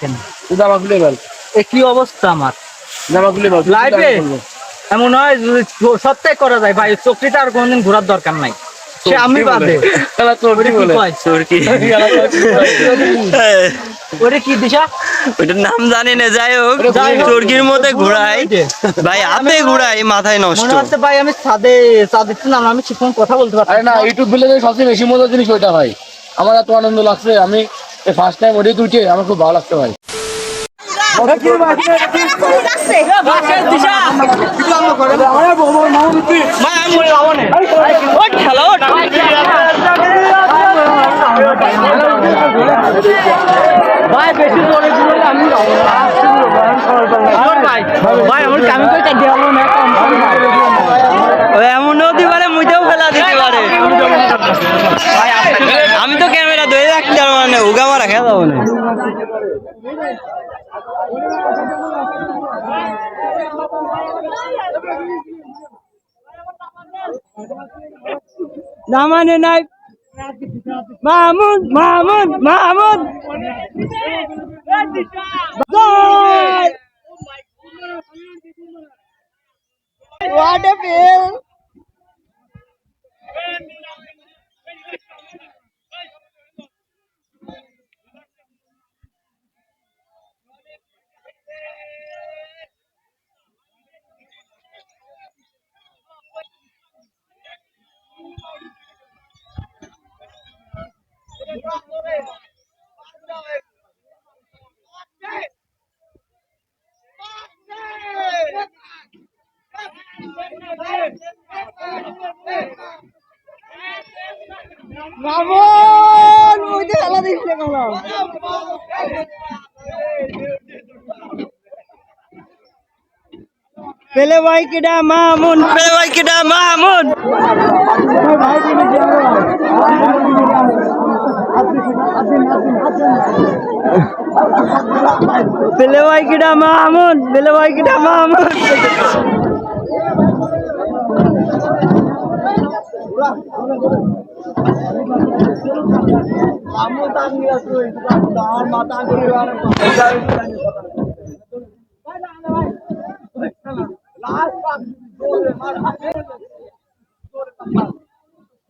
দেখেন তুই জামা খুলে বল এ কি অবস্থা আমার? জামা খুলে বল লাইফে এমন হয় যদি সত্যি করা যায় ভাই চোখটিটা আর কোনদিন ঘোরার দরকার নাই। সে আমি বাদে। ওরে কি দিশা? নাম জানি না যাই হোক। চোরকির মধ্যে ঘোরাই। ভাই হাতে ঘোরাই মাথায় নষ্ট। মনে ভাই আমি ছাদে ছাদে ছিলাম আমি কথা বলতে পারছি না ইউটিউব ভিলেজে সবচেয়ে বেশি মজার জিনিস ওইটা ভাই। আমার এত আনন্দ লাগছে আমি ফার্স্ট টাইম আমার খুব ভালো লাগছে ভাই। বাসের দিশা। ভাই আমি বলি লাভ নেই ও খেলা ও ভাই বেশি আমি ভাই। ভাই আমার কামি কই কাটি হলো না? ও এমন পারে ফেলা দিতে পারে। আমি তো ক্যামেরা ধরে রাখতে পারব না উগা মারা খেয়ে যাব না। না মানে নাই Mahmud Mahmud Mahmud What a feel! পেলে ভাই কিডা মামুন পেলে ভাই কিডা মামুন। পেলে ভাই কিডা মামুন পেলে ভাই কিডা মামুন।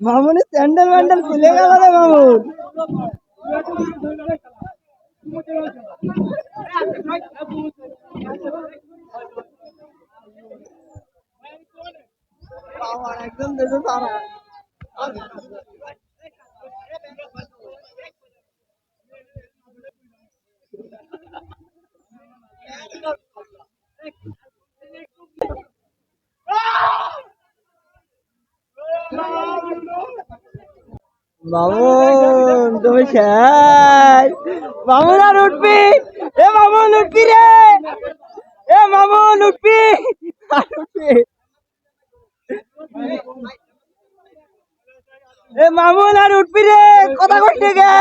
মামুনের স্যান্ডেল ম্যান্ডেল খুলে গেল রে মামুন। মামুন তুমি শেষ মামুন আর উঠবি এ মামুন উঠবি রে। এ মামুন উঠবি। এ মামুন আর উঠবি রে। কথা কইতে গে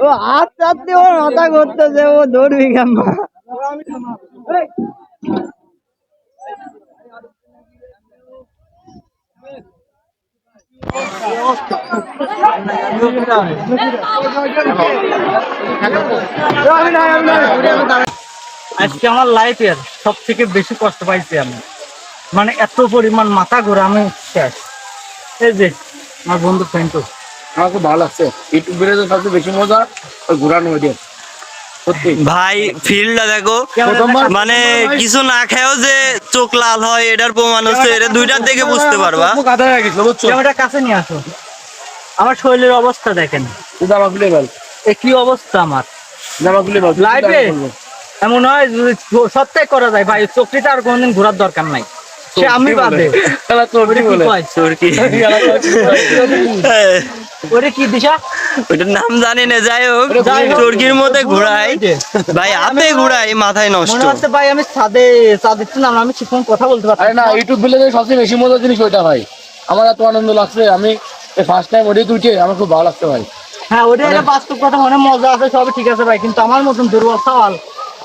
ও হাত চাপতে ওর মাথা করতেছে ও দৌড়বি কেমন? আজকে আমার লাইফের সব থেকে বেশি কষ্ট পাইছি আমি। মানে এত পরিমাণ মাথা ঘোরা, আমি শেষ এই যে, আমার বন্ধু ফ্রেন্ড আমার খুব ভালো লাগছে। ইউটিউব ভিলেজে সবচেয়ে বেশি মজা ঘোরানো সত্যি ভাই ফিল্ডটা দেখো। মানে কিছু না খেয়েও যে চোখ লাল হয় এটার প্রমাণ হচ্ছে এটা দুইটার থেকে বুঝতে পারবা। কাছে নিয়ে আসো। আমার শরীরের অবস্থা দেখেন। জামা খুলে বল এ কি অবস্থা আমার? জামা খুলে বল লাইফে এমন হয় সত্যি করা যায় ভাই চোখটিটা আর কোনদিন ঘোরার দরকার নাই। সে আমি বাদে? চোরকি ওরে কি দিশা? ওইটার নাম জানি না যাই হোক মধ্যে ঘোরাই ভাই হাতে ঘোরাই মাথায় নষ্ট। মনে হচ্ছে ভাই আমি ছাদে ছাদে ছিলাম আমি শিখুন কথা বলতে আরে না ইউটিউব ভিলেজে সবচেয়ে বেশি মজার জিনিস ওইটা ভাই। আমার এত আনন্দ লাগছে আমি ফার্স্ট টাইম ওটাই তুইছে আমার খুব ভালো লাগছে ভাই। হ্যাঁ ওটা এটা বাস্তব কথা মনে মজা আছে সবই ঠিক আছে ভাই কিন্তু আমার মতন দুর্বল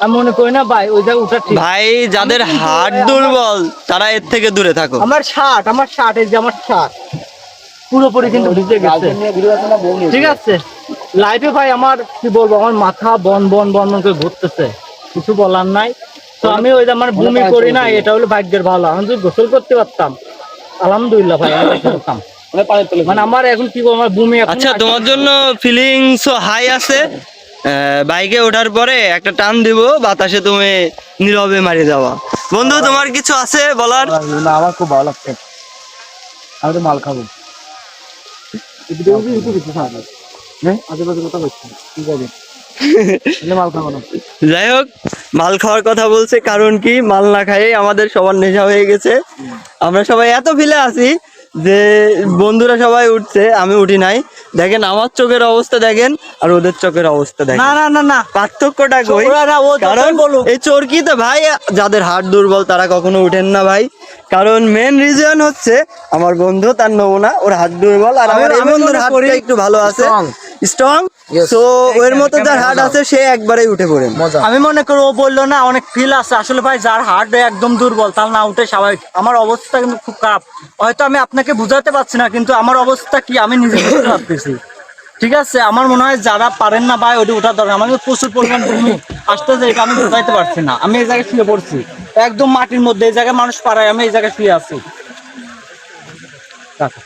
আমি মনে করি না ভাই ওই জায়গায় উঠা ঠিক। ভাই যাদের হাট দুর্বল তারা এর থেকে দূরে থাকো। আমার শার্ট আমার শার্ট এই যে আমার শার্ট। পুরোপুরি কিন্তু ভিজে গেছে। ঠিক আছে। লাইফে ভাই আমার কি বলব আমার মাথা বন বন বন বন করে ঘুরতেছে। কিছু বলার নাই। তো আমি ওই যে আমার বমি করি না এটা হলো ভাগ্যের ভালো। আমি যদি গোসল করতে পারতাম আলহামদুলিল্লাহ ভাই আমি করতাম। মানে মানে আমার এখন কি বলব আমার বমি আচ্ছা তোমার জন্য ফিলিংস হাই আছে। বাইকে ওঠার পরে একটা টান দিব বাতাসে তুমি নীরবে মারি যাওয়া বন্ধু তোমার কিছু আছে বলার? না আমার খুব ভালো লাগছে। আমি তো মাল খাব। যাই হোক মাল খাওয়ার কথা বলছে কারণ কি? মাল না খাইয়ে আমাদের সবার নেশা হয়ে গেছে। আমরা সবাই এত ফিলে আছি যে বন্ধুরা সবাই উঠছে আমি উঠি নাই। দেখেন আমার চোখের অবস্থা দেখেন আর ওদের চোখের অবস্থা দেখেন। না না না না। পার্থক্যটা কই? কারণ বলুক। এই চরকিতে ভাই যাদের হার্ট দুর্বল তারা কখনো উঠেন না ভাই। কারণ মেন রিজন হচ্ছে আমার বন্ধু তার নমুনা ওর হাত দুর্বল আর আমার এই বন্ধুর হাতটা একটু ভালো আছে। স্ট্রং. তো ওর মতো যার হার্ট আছে সে একবারেই উঠে মজা। আমি মনে করি ও বলল না অনেক ফিল আছে। আসলে ভাই যার হার্ট একদম দুর্বল তার না উঠে স্বাভাবিক। আমার অবস্থা কিন্তু খুব খারাপ। হয়তো আমি আপনাকে বুঝাতে পারছি না কিন্তু আমার অবস্থা কি আমি নিজে বুঝতে পারতেছি। ঠিক আছে? আমার মনে হয় যারা পারেন না ভাই ওটি ওঠার দরকার। আমার প্রচুর পরিমাণ ভূমি আসতেছে আমি বুঝাইতে পারছি না, আমি এই জায়গায় শুয়ে পড়ছি একদম মাটির মধ্যে, এই জায়গায় মানুষ পাড়ায় আমি এই জায়গায় শুয়ে আছি টাটা।